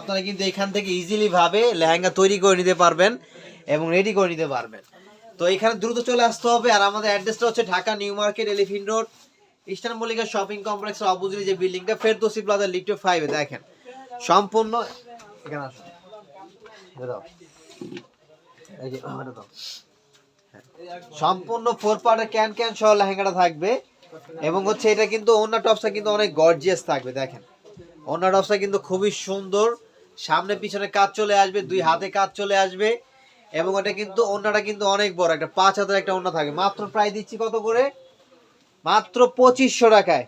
আপনারা কিন্তু এখান থেকে ইজিলি ভাবে লেহেঙ্গা তৈরি করে নিতে পারবেন এবং রেডি করে নিতে পারবেন। তো এখানে দ্রুত চলে আসতে হবে আর আমাদের অ্যাড্রেসটা হচ্ছে Dhaka New Market Elephant Road Eastern Mallika shopping কমপ্লেক্সের অপোজিটে যে বিল্ডিংটা ফেরদোসি প্লাজা লিফট ফাইভে দেখেন। সম্পূর্ণ এখানে আসুন। সম্পূর্ণ ফোর পার্টের ক্যান ক্যান সহ লেহেঙ্গাটা থাকবে। এবং হচ্ছে এটা কিন্তু অন্য টপসটা কিন্তু অনেক গর্জিয়াস থাকবে, দেখেন। অন্য টপসটা কিন্তু খুবই সুন্দর। সামনে পিছনে কাজ চলে আসবে দুই হাতে কাজ চলে আসবে এবং ওটা কিন্তু অন্যটা কিন্তু অনেক বড় একটা পাঁচ হাতের একটা অন্য থাকে। মাত্র প্রায় দিচ্ছি কত করে? মাত্র পঁচিশশো টাকায়।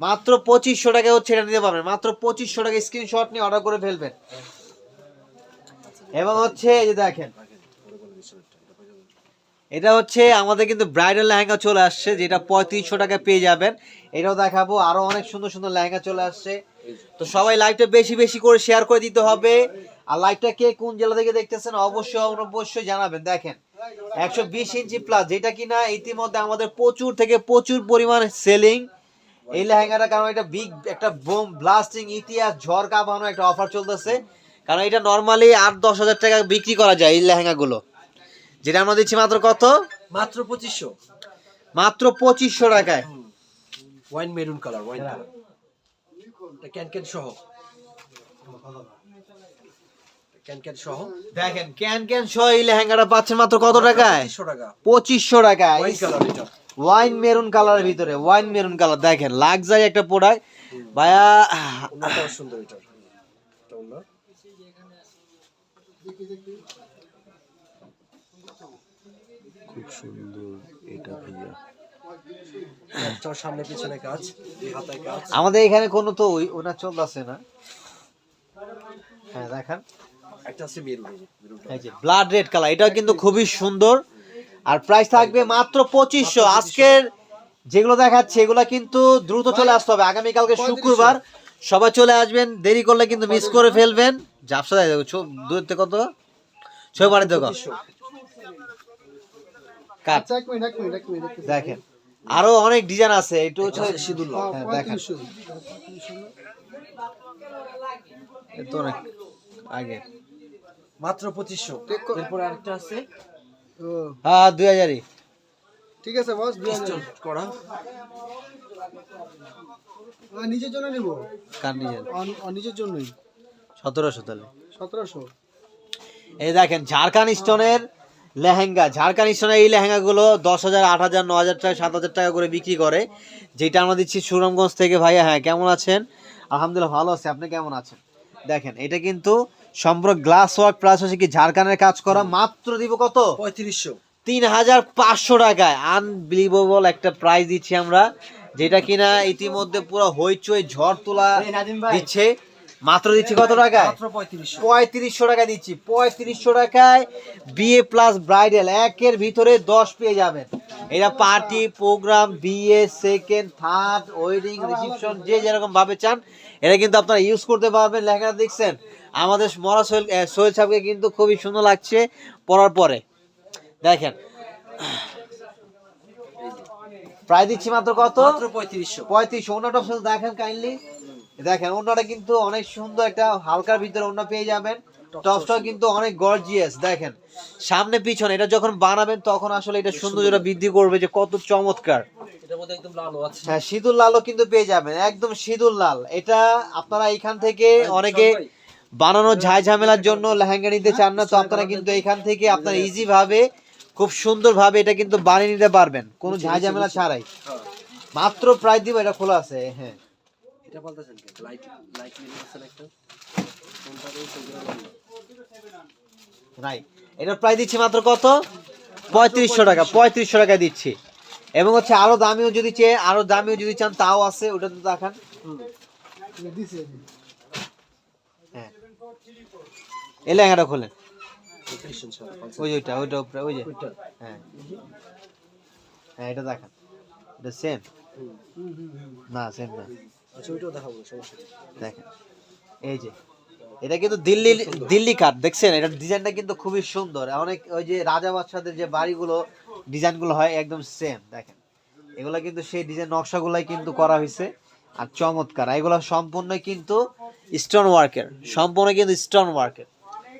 মাত্র পঁচিশশো টাকায় হচ্ছে এটা নিতে পারবেন। মাত্র পঁচিশশো টাকা স্ক্রিনশট নিয়ে অর্ডার করে ফেলবেন। এবং হচ্ছে এই যে দেখেন এটা হচ্ছে আমাদের কিন্তু ব্রাইডাল লেহেঙ্গা চলে আসছে, যেটা পঁয়ত্রিশশো টাকা পেয়ে যাবেন। এটাও দেখাবো, আরও অনেক সুন্দর সুন্দর লেহেঙ্গা চলে আসছে। তো সবাই লাইভটা বেশি বেশি করে শেয়ার করে দিতে হবে। আর লাইভটা কে কোন জেলা থেকে দেখতেছেন, অবশ্যই অবশ্যই জানাবেন। দেখেন, একশো বিশ ইঞ্চি প্লাস যেটা কিনা ইতিমধ্যে আমাদের প্রচুর থেকে প্রচুর পরিমাণ সেলিং এই লেহেঙ্গাটা কারণ এটা বিগ একটা বোম ব্লাস্টিং ইতিহাস ঝড় কাঁপানো একটা অফার চলতেছে। কারণ এটা নর্মালি আট দশ হাজার টাকা বিক্রি করা যায় এই লেহেঙ্গাগুলো। যেটা আমরা দিচ্ছি মাত্র কত? মাত্র পঁচিশশো। মাত্র পঁচিশশো টাকায়। Wine maroon colour wine colour can ক্যান সহ। সহ। দেখেন ক্যান ক্যান সহ এই লেহেঙ্গাটা পাচ্ছেন মাত্র কত টাকায়? পঁচিশশো টাকা। পঁচিশশো টাকায়। ওয়াইন মেরুন কালারের ভিতরে ওয়াইন মেরুন কালার দেখেন লাক্সারি একটা প্রোডাক্ট ভাইয়া সুন্দর এটা। খুব সুন্দর এটা ভাইয়া। এটাও সামনে পিছনে কাজ হাতায় কাজ। আমাদের এখানে কোনো তো ওই ওনা চলতেছে না? হ্যাঁ দেখেন। একটা আছে মেরুন এই যে ব্লাড রেড কালার এটাও কিন্তু খুবই সুন্দর। আর প্রাইস থাকবে মাত্র পঁচিশশো। আজকের যেগুলো দেখাচ্ছে এগুলো কিন্তু দ্রুত চলে আসতে হবে। আগামীকালকে শুক্রবার সবাই চলে আসবেন। দেরি করলে কিন্তু মিস করে ফেলবেন। জাপসা দেয় দূর থেকে কত? ছয় বাড়ি দেখো কাট দেখেন আরও অনেক ডিজাইন আছে একটু হচ্ছে সিঁদুর হ্যাঁ, দেখেন। এ তো অনেক আগে। মাত্র পঁচিশশো। এরপরে আরেকটা আছে। হ্যাঁ দুই হাজারই। ঠিক আছে বস স্টোন করা। নিজের জন্য নিব? কার ডিজাইন নিজের জন্যই? সতেরোশো তাহলে। সতেরোশো। এই দেখেন ঝাড়খান্ড স্টোনের লেহেঙ্গা। ঝাড়খান স্টোনের এই লেহেঙ্গাগুলো দশ হাজার আট হাজার ন হাজার টাকা সাত হাজার টাকা করে বিক্রি করে। যেটা আমরা দিচ্ছি সুনামগঞ্জ থেকে। ভাইয়া হ্যাঁ কেমন আছেন? আলহামদুলিল্লাহ ভালো আছে। আপনি কেমন আছেন? দেখেন এটা কিন্তু সম্পূর্ণ গ্লাস ওয়ার্ক প্লাস হচ্ছে কি ঝাড়খানের কাজ করা। মাত্র দিব কত? পঁয়ত্রিশশো। তিন হাজার পাঁচশো টাকায়। আনবিলিভেবল একটা প্রাইস দিচ্ছি আমরা। যেটা কিনা ইতিমধ্যে পুরো হইচই ঝড় তোলা দিচ্ছে। মাত্র দিচ্ছি কত টাকায়? পঁয়ত্রিশশো। পঁয়ত্রিশশো টাকা দিচ্ছি। পঁয়ত্রিশশো টাকায় বিয়ে প্লাস ব্রাইডাল একের ভিতরে দশ পেয়ে যাবেন। এটা পার্টি প্রোগ্রাম বিয়ে সেকেন্ড থার্ড ওয়েডিং রিসেপশন যে যেরকম ভাবে চান এটা কিন্তু আপনারা ইউজ করতে পারবেন। লেখাটা দেখছেন? আমাদের মরা সোহেল আহ, সোহেল সাহেবকে কিন্তু খুবই সুন্দর লাগছে পরার পরে। দেখেন। প্রায় দিচ্ছি মাত্র কত? পঁয়ত্রিশশো। পঁয়ত্রিশ অন্যটা দেখেন কাইন্ডলি দেখেন অন্যটা কিন্তু অনেক সুন্দর একটা হালকার ভিতরে অন্য পেয়ে যাবেন। টপসটাও কিন্তু অনেক গর্জিয়াস দেখেন। সামনে পিছনে এটা যখন বানাবেন তখন আসলে এটা সৌন্দর্যটা বৃদ্ধি করবে যে কত চমৎকার। হ্যাঁ সিঁদুর লালও কিন্তু পেয়ে যাবেন একদম সিঁদুর লাল। এটা আপনারা এখান থেকে অনেকে বানানোর ঝাই ঝামেলার জন্য লেহেঙ্গা নিতে চান না তো আপনারা কিন্তু এখান থেকে আপনারা ইজি ভাবে খুব সুন্দর ভাবে এটা কিন্তু বানিয়ে নিতে পারবেন কোনো ঝাই ঝামেলা ছাড়াই। মাত্র প্রায় দিব এটা খোলা আছে হ্যাঁ। এটা বলতেছেন কি লাইট লাইট মেরুন আছে একটা? কোনটা দিয়ে সেগুলো নাই এটা প্রায় দিচ্ছি মাত্র কত? পঁয়ত্রিশশো টাকা পঁয়ত্রিশশো টাকা দিচ্ছি। এবং হচ্ছে আরও দামিও যদি চেয়ে আরও দামিও যদি চান তাও আছে ওটা তো দেখান। হ্যাঁ। এই লেহেঙ্গাটা খোলেন। ওই ওইটা ওইটা উপরে ওই যে। হ্যাঁ। হ্যাঁ এটা দেখান। এটা সেম না সেম না। আচ্ছা দেখেন। এই যে এটা কিন্তু দিল্লি দিল্লি কাঠ দেখছেন? এটা ডিজাইনটা কিন্তু খুবই সুন্দর। অনেক ওই যে রাজা বাদশাদের যে বাড়িগুলো ডিজাইনগুলো হয় একদম সেম দেখেন। এগুলো কিন্তু সেই ডিজাইন নকশাগুলাই কিন্তু করা হয়েছে আর চমৎকার এগুলো সম্পূর্ণ কিন্তু স্টোন ওয়ার্কের সম্পূর্ণ কিন্তু স্টোন ওয়ার্কের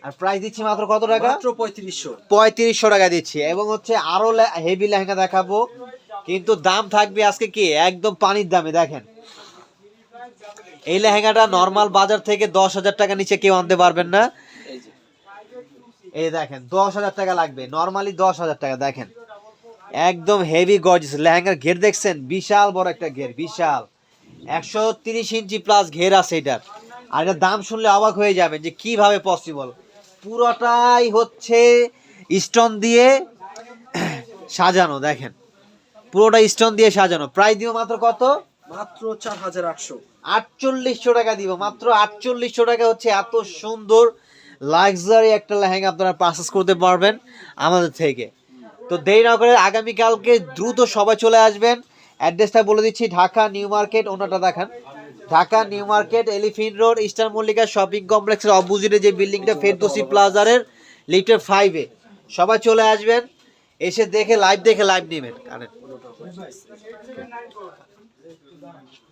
আর প্রাইস দিচ্ছি মাত্র কত টাকা? মাত্র পঁয়ত্রিশশো। পঁয়ত্রিশশো টাকা দিচ্ছি। এবং হচ্ছে আরও হেভি লেহেঙ্গা দেখাবো। কিন্তু দাম থাকবে আজকে কি? একদম পানির দামে দেখেন। এই লেহেঙ্গাটা নর্মাল বাজার থেকে দশ হাজার টাকা নিচে কেউ আনতে পারবেন না। এই দেখেন দশ হাজার টাকা লাগবে। নর্মালি দশ হাজার টাকা দেখেন। একদম হেভি গর্জিস লেহেঙ্গার ঘের দেখছেন? বিশাল বড় একটা ঘের বিশাল। একশো তিরিশ ইঞ্চি প্লাস ঘের আছে এটার। আর এটার দাম শুনলে অবাক হয়ে যাবেন যে কীভাবে পসিবল পুরোটাই হচ্ছে স্টোন দিয়ে সাজানো দেখেন। পুরোটা স্টোন দিয়ে সাজানো। প্রায় দিব মাত্র কত? মাত্র চার হাজার আটশো। আটচল্লিশশো টাকা দিব, মাত্র আটচল্লিশশো টাকা হচ্ছে এত সুন্দর লাক্সারি একটা লেহেঙ্গা আপনারা পারচেস করতে পারবেন আমাদের থেকে। তো দেরি না করে আগামীকালকে দ্রুত সবাই চলে আসবেন। অ্যাড্রেসটা বলে দিচ্ছি, ঢাকা নিউ মার্কেট, ওনাটা দেখান। Dhaka New Market, Elephant Road Eastern Mallika shopping কমপ্লেক্সের অপোজিটে যে বিল্ডিংটা ফেরদোসি প্লাজারের লিফটের ফাইভে সবাই চলে আসবেন, এসে দেখে লাইভ দেখে লাইভ নেবেন। туди.